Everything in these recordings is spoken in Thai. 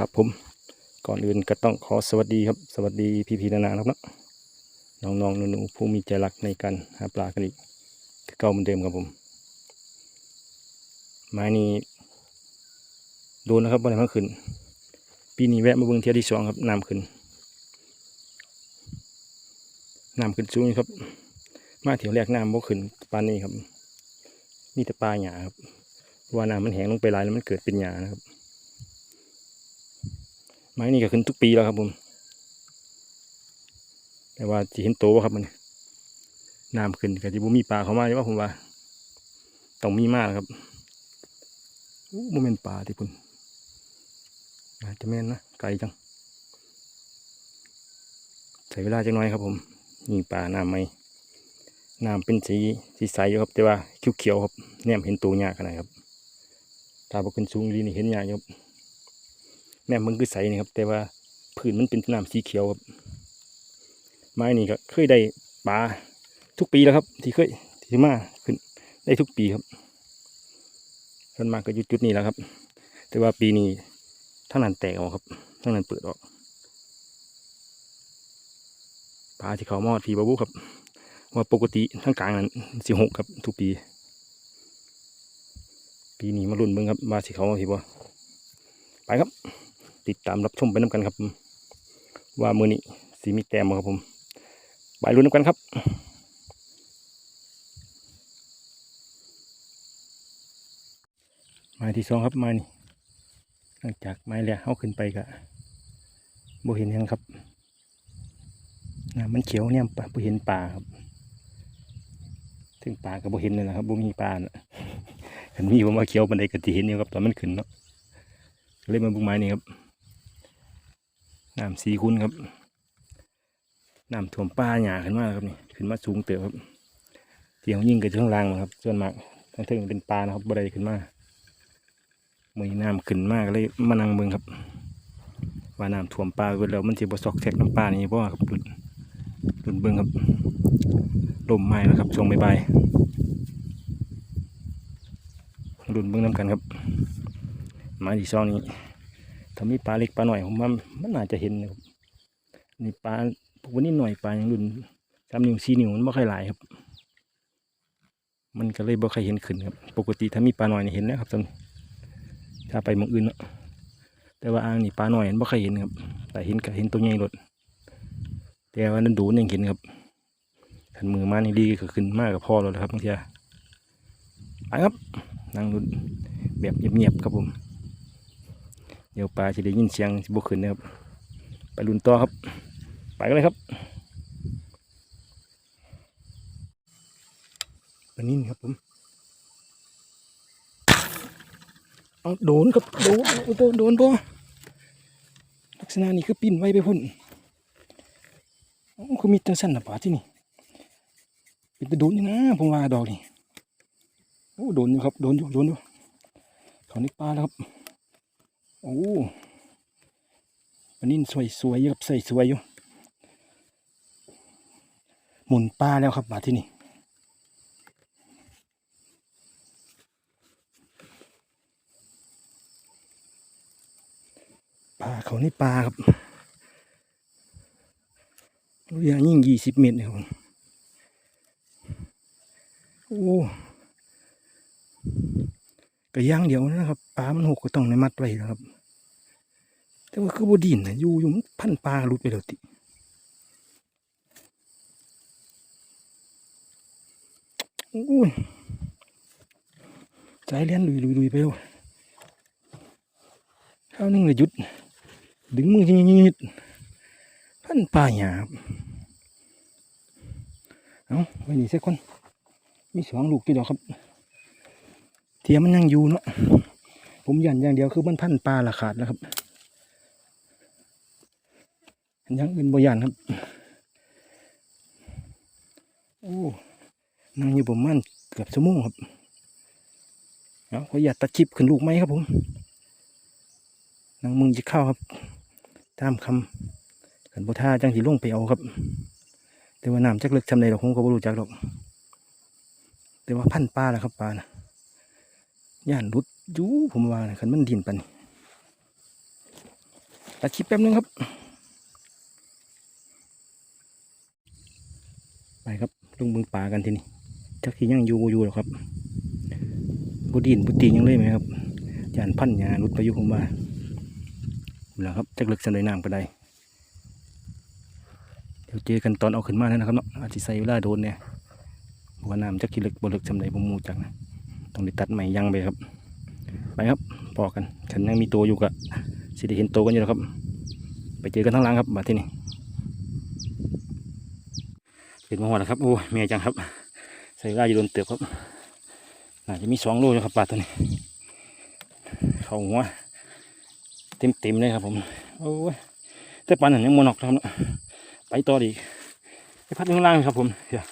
ครับผมก่อนอื่นก็ต้องขอสวัสดีครับ สวัสดีพี่พีนานาครับเนาะน้องๆหนูๆผู้มีใจรักในการหาปลากันอีกคือเก่าเหมือนเดิมครับผมไม้นี้โดนนะครับวันนเมื่อคืนปีนี้แวะมาเบิ่งเที่ยวที่สองครับน้ำขึ้นน้ำขึ้นสูงครับ มาเที่ยวแรกน้ำบ่ขึ้นปานนี้ครับ มีแต่ปลาหยาครับเพราะว่าน้ำมันแห้งลงไปหลายแล้วมันเกิดเป็นหยานะครับ ไม้นี่ก็ขึ้นทุกปีแล้วครับผมแต่ว่าจะเห็นโตบ่ครับมันน้ำขึ้นก็จะบ่มีปลาเข้ามาใช่ป่ะผมว่าต้องมีมากครับอู้โมเมนปลาที่พุ่นอาจจะแม่นนะไกลจังใช้เวลาจังน้อยครับ ผมนี่ปลาน้ำไหมน้ำเป็นสีสีใสอยู่ครับ แต่ว่าเขียวๆครับแนมเห็นตัวยากขนาดครับถ้าบ่ขึ้นสูงดีนี่เห็นยากอยู่ครับ แม่มันคือใสนี่ครับ แต่ว่าผืนมันเป็นน้ำสีเขียวครับไม้นี่ก็เคยได้ปลาทุกปีแล้วครับ ที่เคยที่มาขึ้นได้ทุกปีครับส่วนมากก็ยู่จุดนี้แล้วครับ แต่ว่าปีนี้ทั้งนั้นแตกออกครับทั้งนั้นเปิดออกปลาที่เขามอดพีบาบุครับ ว่าปกติทั้งกลางนั้นสิหกครับ ทุกปี ปีนี้มาลุ้นเบิ่งครับว่าสิเขามาพีบ่ไปครับ ติดตามรับชมไปน้ำกันครับว่ามือนี้สีมีแต้มครับผมไปลุ้นน้ำกันครับไม้ที่สองครับไม้นี่หลังจากไม้แรกเขาขึ้นไปก็บ่เห็นยังครับน้ำมันเขียวเนี่ยปะบ่เห็นปลาครับ ถึงปลาก็บ่เห็นเลยนะครับบ่มีปลาน่ะคันมีผมว่าเขียวบันไดก็สิเห็นอยู่ครับตอนมันขึ้นเนาะเลยมาบุกไม้นี่ครับ น้ำสีคุณครับน้ำท่วมป่าหยาขึ้นมาครับนี่ขึ้นมาสูงเติบครับเที่ยวยิ่งกับช่วงล่างครับ ส่วนมากทั้งเทิงเป็นปลานะครับบันไดขึ้นมามือน้ำขึ้นมากเลยมานั่งเบิ่งครับ ว่าน้ำท่วมปลาเวลามันสิบ่ซอกแทกน้ำปลานี่บ่ครับดุนดุนเบิ่งครับลมไม้นะครับช่วงบ่ายๆดุนเบิ่งน้ำกันครับไม้ที่สองนี้ ถ้ามีปลาเล็กปลาหน่อยผมว่ามันน่าจะเห็นนะครับนี่ปลาพวกนี้หน่อยปลาอย่างรุ่นสามนิ้วสี่นิ้วมันไม่ค่อยหลายครับ มันก็เลยบ่ค่อยเห็นขึ้นครับ ปกติถ้ามีปลาหน่อยนี่เห็นแล้วครับท่านถ้าไปมองอื่นเนาะแต่ว่าอ่างนี่ปลาหน่อยมันไม่ค่อยเห็นครับ แต่เห็นก็เห็นตัวใหญ่รถแต่ว่านั้นดูยังเห็นครับขันมือมานี่ดีก็ขึ้นมากกับพ่อแล้วนะครับบางทีไปครับนั่งรุ่นแบบเงียบๆครับผม เดี๋ยวปลาจะได้ยินเสียงสิบกขึ้นนะครับ ไปลุนต่อครับ ไปกันเลยครับปลานิ่นครับผมเอาโดนครับโดนโอ้โหโดนปะลักษณะนี้คือปิ้นไว้ไปพุ่นโอ้คือมีจังสั้นหนะป่าที่นี่เป็นตะโดนอยู่นะผมว่าดอกนี่โอ้โดนอยู่ครับโดนอยู่โดนอยู่เขาในปลาแล้วครับ โอ้อันนี้สวยสวยๆอยู่ครับใส่สวยอยู่ หมุนปลาแล้วครับมาที่นี่ปลาเขานี่ปลาครับรู้อย่างยิ่งยี่สิบเมตรเลยครับโอ้ก็ย่างเดียวนะครับปลามันหกก็ต้องในมัดไว้แล้วครับ แต่ว่าคือบดินนะอยู่อยู่มันพันปลาลุดไปแล้วติโอ้ยใจเลี้ยนลุยลุยลุยไปแล้วข้าวนึงเลยหยุด ดึงมือยิงยิงยิงพันปลาหยาบเอาไว้นี่สักคนมีสองลูกกี่ดอกครับ เทียมมันยังอยู่เนาะผมยันอย่างเดียวคือมันพันปลาละขาดแล้วครับ ยังเป็นบยานครับโอ้นั่งอยู่ประมาณเกือบชั่วโมงครับเอาขออยาตตัดคลิปขึ้นลูกไหมครับผมนั่งมึงจะเข้าครับ ตามคำขันบท่าจังสีลงไปเอาครับ แต่ว่าน้ำจักเล็กทำในเราคงก็บ่รู้จักหรอก แต่ว่าพันปลาแล้วครับปลานะย่านรุดยูผมว่านะขันมันดินปันตัดคลิปแป๊บนึงครับ ไป ครับลงเบึงป่ากันทีนี้จักที่ยังอยู่อยู่หรอครับบุดินบุตียังเล่ยไหมครับยานพันยาลุดไปอยู่ผมว่าแล้วครับจักลึกสันไดน้ำก็ได้เดี๋ยวเจอกันตอนเอาขึ้นมาแล้วนะครับเนาะอาจจะใส่เวลาโดนเนี่ยเพราะว่าน้ำจักกี่ลึกบ่ลึกสันไดบ่มูจักนะต้องได้ตัดใหม่ยังไปครับ ไปครับพอกันฉันยังมีตัวอยู่กะสิได้เห็นตัวกันอยู่แล้วครับ ไปเจอกันทั้งหลังครับมาที่นี่ เป็นมาหัวแล้วครับโอ้ยเมียจังครับ ใส่เวลาอยู่โดนเตือบครับน่าจะมีสองโลอยู่ครับปลาตัวนี้ เขาหัวเต็มเต็มๆเลยครับผมโอ้ยแต่ปลาหนังยังมวนอกครับนะไปต่อดีไปพัดข้างล่างครับผมเดี๋ยว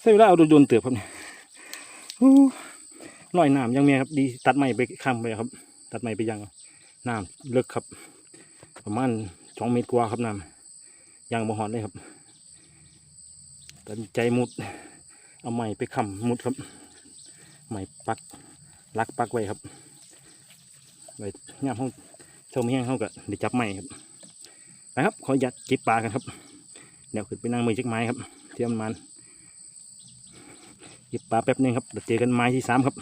ใส่เวลาเอาโดนเตือบครับเนี่ยโอ้ลอยน้ำยังเมียครับดีตัดไม้ไปข้ามไปครับ ตัดไม้ไปยังน้ำลึกครับ ประมาณสองเมตรกว่าครับน้ำยางบ่หอนเลยครับ ตัดสินใจมุด เอาไม้ไปค้ำมุดครับ ไม้ปักลักปักไว้ครับ ไว้ย่ามห้องเช่าไม่แห้งเขาก็ได้จับไม้ครับไปครับ ขอยัดจิบปลากันครับ เดี๋ยวขึ้นไปนั่งมือจักไม้ครับเตรียมมันหยิบปลาแป๊บนึงครับเดี๋ยวเจอกันไม้ที่สามครับ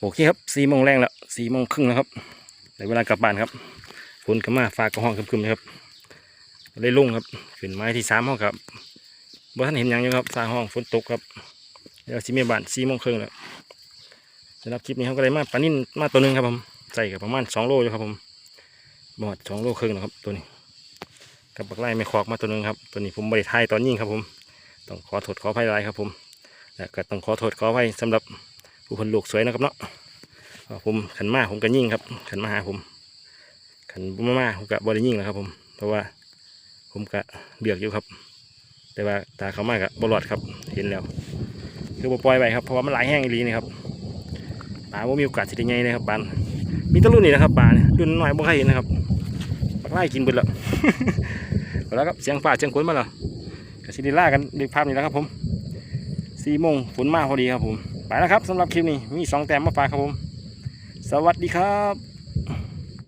โอเคครับสี่โมงแรงแล้วสี่โมงครึ่งแล้วครับในเวลากลับบ้านครับฝนก็มาฟ้าก็ห้องคึมๆนะครับ เลยลุ่งครับขึ้นไม้ที่สามห้องครับบ่ท่านเห็นยังอยู่ครับสร้างห้องฝนตกครับเดี๋ยวสิเมียบานสี่โมงครึ่งแล้วสำหรับคลิปนี้เขาก็ได้มาปลานิ่นมาตัวหนึงครับผมใส่กับประมาณสองโลอยู่ครับผมบอดสองโลครึ่งนะครับตัวนี้กับบักไล่ไม่คอกมาตัวหนึงครับตัวนี้ผมบริทายตอนยิงครับผมต้องขอโทษขออภัยหลายครับผมและก็ต้องขอโทษขออภัยสำหรับผู้คนลูกสวยนะครับเนาะผมขันมาผมก็ยิ่งครับขันมาหาผมขันบ่มามาผมก็บริยิ่งแล้วครับผมเพราะว่า ผมก็เลือกอยู่ครับ แต่ว่าตาเขามากกับบรอดครับ เห็นแล้ว คือปล่อยไปครับเพราะว่ามันหลายแห้งอีลีนี่ครับปลาว่ามีโอกาสสิได้ใหญ่เลยครับปลามีตะรุ่นนี่นะครับปลาเนี่ยรุ่นน้อยบ่เคยเห็นนะครับปลาไล่กินเบิดแล้วเอาแล้วครับเสียงฟ้าเสียงฝนมาแล้วก็สิได้ล่ากันด้วยภาพนี้แล้วครับผมสี่โมงฝนมาพอดีครับผมไปแล้วครับสำหรับคลิปนี้มีสองแต้มมาฝากครับผม สวัสดีครับ